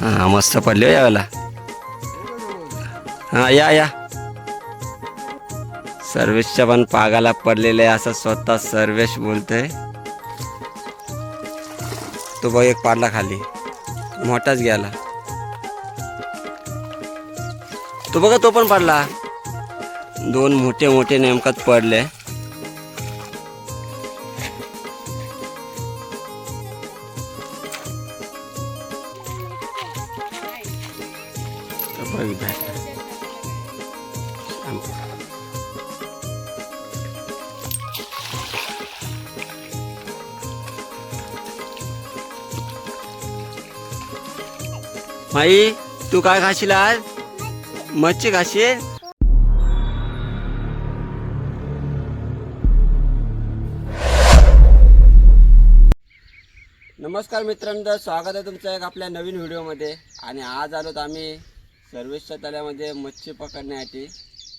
हां मस्त पडले हो यावेळेला. हां या या. सर्वेशच्या पण पागाला पडलेले आहे असं स्वतः सर्वेश बोलतोय. तो बघ एक पाडला खाली. मोठाच गेला. तो बघा तो पण पडला. दोन मोठे मोठे नेमकाच पडले. तो भेटला. माई तू काय खाशील आज? मच्छी खाशील? नमस्कार मित्रांनो स्वागत आहे तुमचं एक आपल्या नवीन व्हिडिओमध्ये. आणि आज आलोत आम्ही सर्वेशच्या तळ्यामध्ये मच्छी पकडण्यासाठी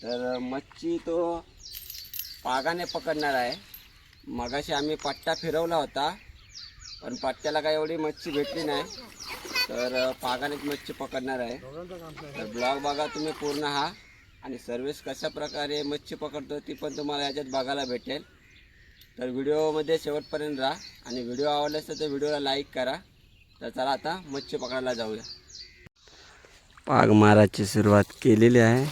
तर मच्छी तो पागाने पकडणार आहे. मगाशी आम्ही पट्टा फिरवला होता पण पट्ट्याला काय एवढी मच्छी भेटली नाही. तर पागानेच मच्छी पकडणार आहे. तर ब्लॉग बघा तुम्ही पूर्ण हा. आणि सर्विस कशा प्रकारे मच्छी पकडतो ती पण तुम्हाला याच्यात बघायला भेटेल. तर व्हिडिओमध्ये शेवटपर्यंत राहा. आणि व्हिडिओ आवडला असेल तर व्हिडिओला लाईक करा. तर चला आता मच्छी पकडायला जाऊया. पाग मारायची सुरुवात केलेली आहे.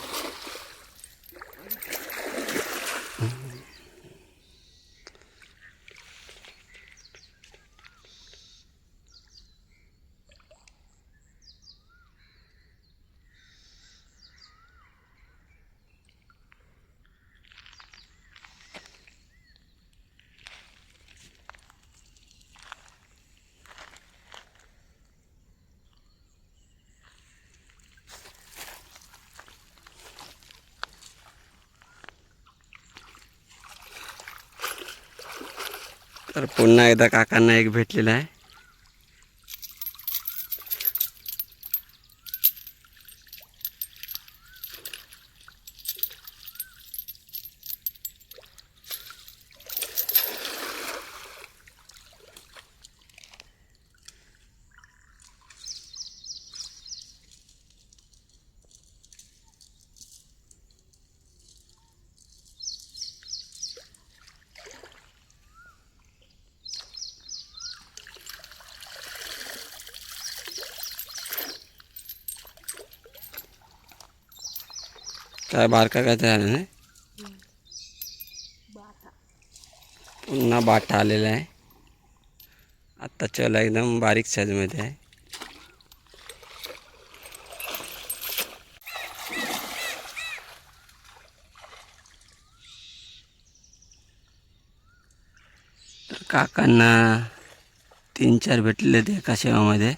तर पुन्हा एकदा काकांना एक भेटलेला आहे. काय बारका काय तयार नाही पुन्हा बाटा आलेला आहे. आत्ता आत्ताच्याला एकदम बारीक साईजमध्ये आहे. तर काकांना तीन चार भेटले ते एका शेवामध्ये.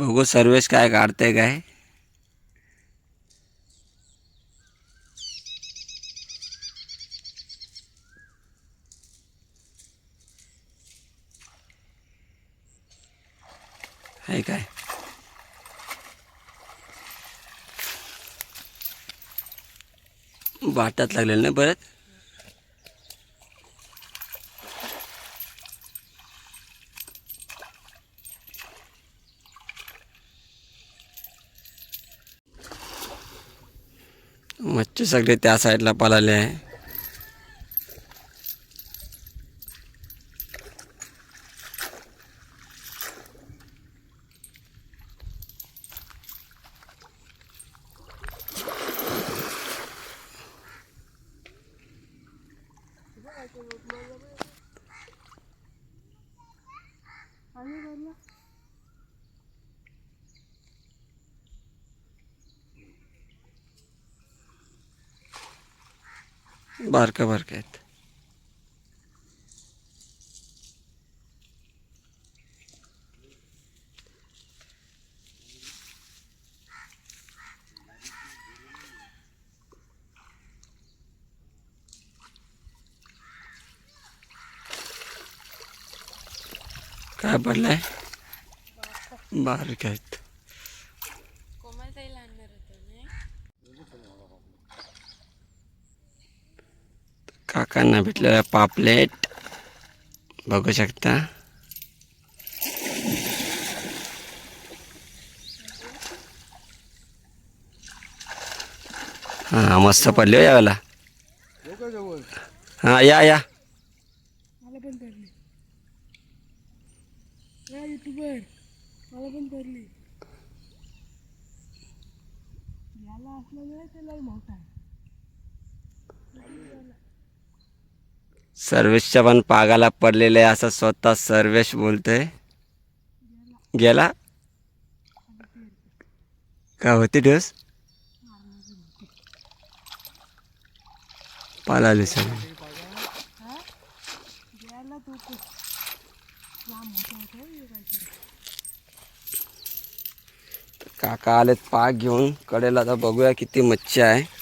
बघू सर्वेश काय काढते काय. आहे काय. वाटत लागलेलं ना परत. मच्छी सगळे त्या साईडला पळाले आहे. बारक्या बारक्या आहेत काय पडलाय बारक्या आहेत कोमलताईला आणणार होतो नाही काका काकांना भेटलेला पापलेट. बघू शकता. हा मस्त पडले हो यावेळेला हा या या. मला पण धरली या युट्यूबर मला याला असल्यामुळे त्याला मोठा आहे. सर्वेशच्या पण पागाला पडलेले आहे असं स्वतः सर्वेश बोलतोय. गेला? का होती डोस? पालाली सर काका आलेत पाक घेऊन. कडेला आता बघूया किती मच्छी आहे.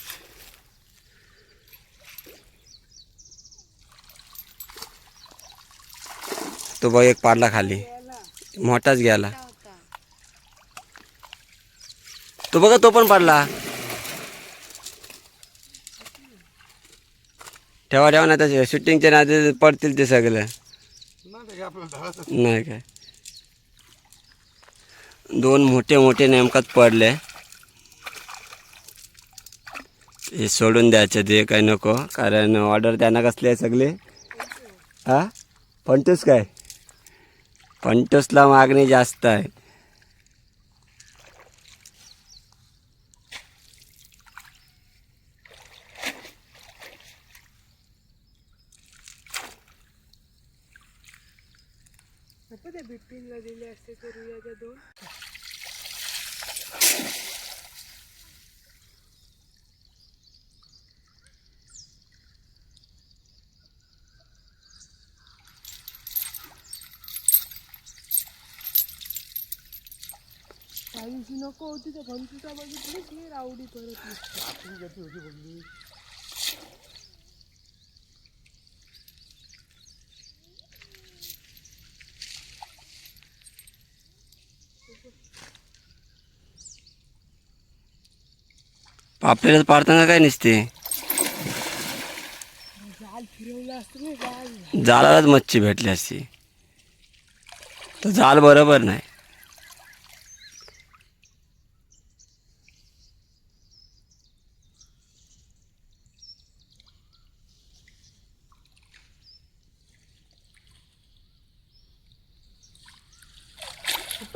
तो बघ एक पाडला खाली. मोठाच गेला. तो बघा तो पण पडला. ठेवा ठेवा नाही त्याच्या शूटिंगच्या नाते पडतील ते सगळे. नाही काय. दोन मोठे मोठे नेमकाच पडले. हे सोडून द्यायचे ते काय नको कारण ऑर्डर त्यांना कसले आहे सगळे. हा? पण तेच काय? पंटूसला मागणी जास्त आहे. बिपिनला दिले असते तर रुयाच्या दोन त्या दिवशी नको होती तर पंचवीसा बघितली की रावडी परत होती पापलेला पाडताना काय नसते? जाल फिरवलं असतं ना जाल. जालालाच मच्छी भेटली असती. तर जाल बरोबर नाही.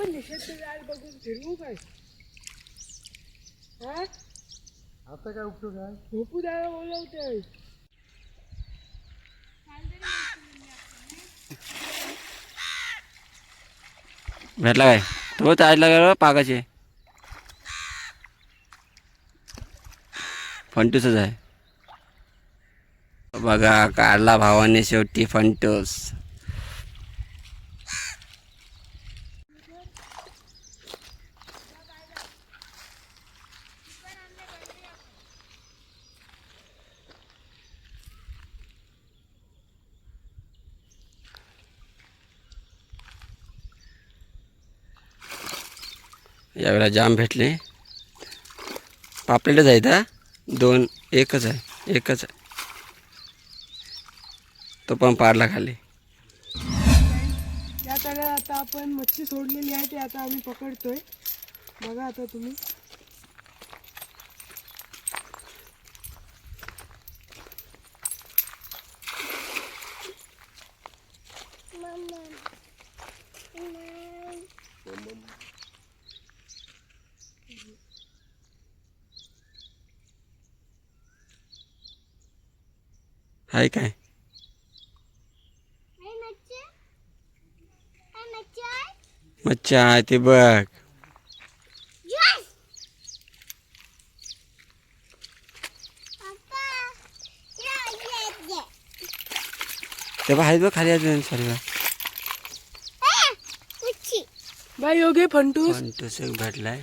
आपण बघून फिरवू काय? हा? आता काय उपयोग आहे? झोपू द्यायला बोलवते भेटला काय? तो ताजला गेला पागाचे. फंटूसच आहे. बघा काढला भावाने शेवटी फंटूस. यावेळेला जाम भेटले. पापलेटच आहेत हा? दोन एकच आहे एकच आहे. तो पण पाडला खाली. या आता आपण मच्छी सोडलेली आहे ते आता आम्ही पकडतोय. बघा आता तुम्ही. आहे काय? मच्छी. आहे ते बघ. ते बघ आहेत बघ खाली अजून सर्व बाय योगे फंटूस. पण तो एक भेटलाय.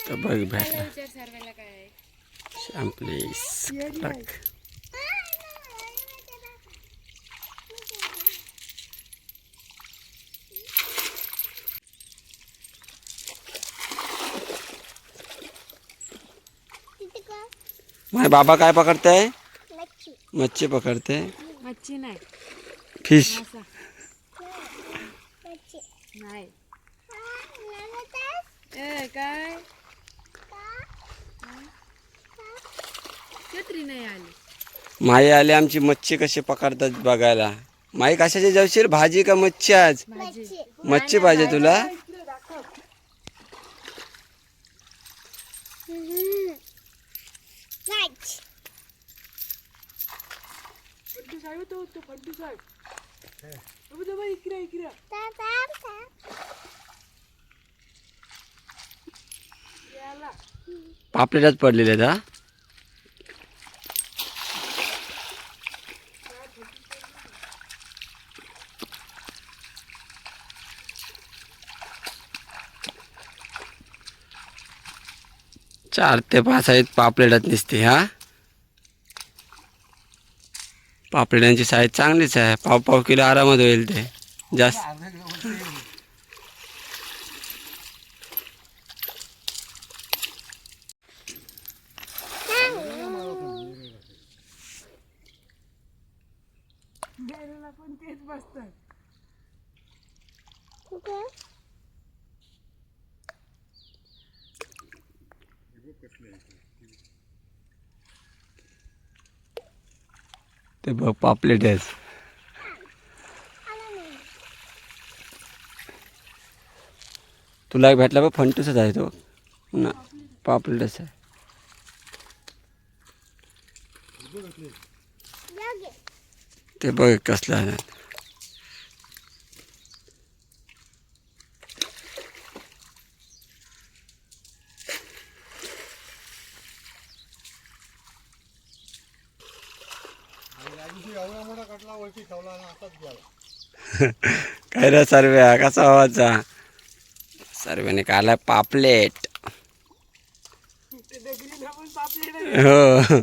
तर बघ भेटला त्याला विचार सर्वेला काय आहे शॅम्पलीस माझे बाबा काय पकडताय मच्छी। पकडते मच्छी नाही। फिश मासा। नाही। काय? छत्री नाही आली. माई आले आमची मच्छी कशी पकडतात बघायला. माई कशाची जेवशील? भाजी का मच्छी आज? मच्छी. पाहिजे तुला तो तो फंटू साहेब अबे दे बाई इकडे इकडे याला पापलेटच पडलेले आहेत हा? चार ते पाच आहेत पापलेटात दिसते हा? पापलेटांची साईज चांगलीच आहे. पाव पाव किलो आरामात होईल ते. जास्त द्यायला पण तेच बसतात ते बघ पापलेट आहेत तुला एक भेटला बघ फंटूसच आहे तो. ना पापलेटच आहे. ते बघ कसला आहे आणि या दिवशी एवढा मोठा कटला वरती ठेवला ना असाच गेला काय रे सर्व्या कसा आवाज सर्व्याने काला पापलेट. हो.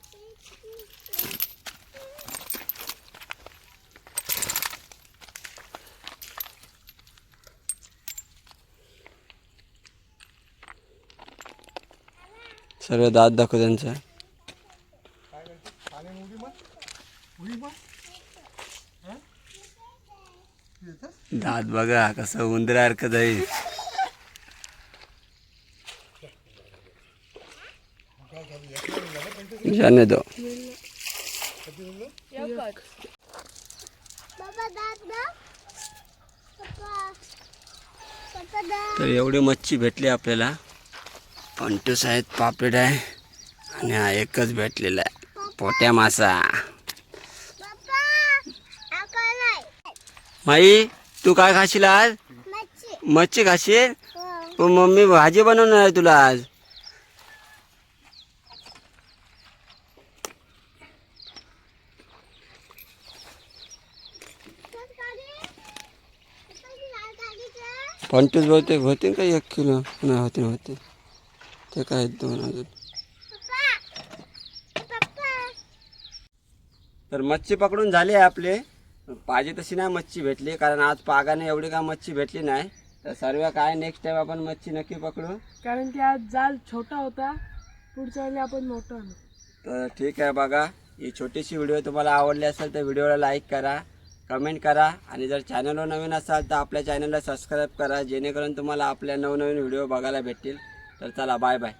सर्व दात दाखव त्यांचा. दात बघा कसं उंदरासारखं जाईल जाने दो. तर एवढी मच्छी भेटली आपल्याला. पंटूस आहेत पापलेट आहे आणि हा एकच भेटलेला आहे. पोट्या मासा. माई तू काय खाशील आज? मच्छी खाशील? पण मम्मी भाजी बनवणार आहे तुला आज. पंचवीस बहुतेक होते का एक किलो? नाही होते होते. ते काय दोन अजून? तर मच्छी पकडून झाली आहे आपले. पाहिजे तशी नाही मच्छी भेटली कारण आज पागाने एवढी काय मच्छी भेटली नाही. तर सर्व काय नेक्स्ट टाइम आपण मच्छी नक्की पकडू. कारण की आज जाल छोटा होता पुढच्या वेळी आपण मोठा आणू तर ठीक आहे बघा ही छोटीशी व्हिडिओ तुम्हाला आवडली असेल तर व्हिडिओला लाईक करा कमेंट करा आणि जर चॅनलवर नवीन असाल तर आपल्या चॅनलला सबस्क्राईब करा जेणेकरून तुम्हाला आपल्या नवनवीन व्हिडिओ बघायला भेटतील. तर चला बाय बाय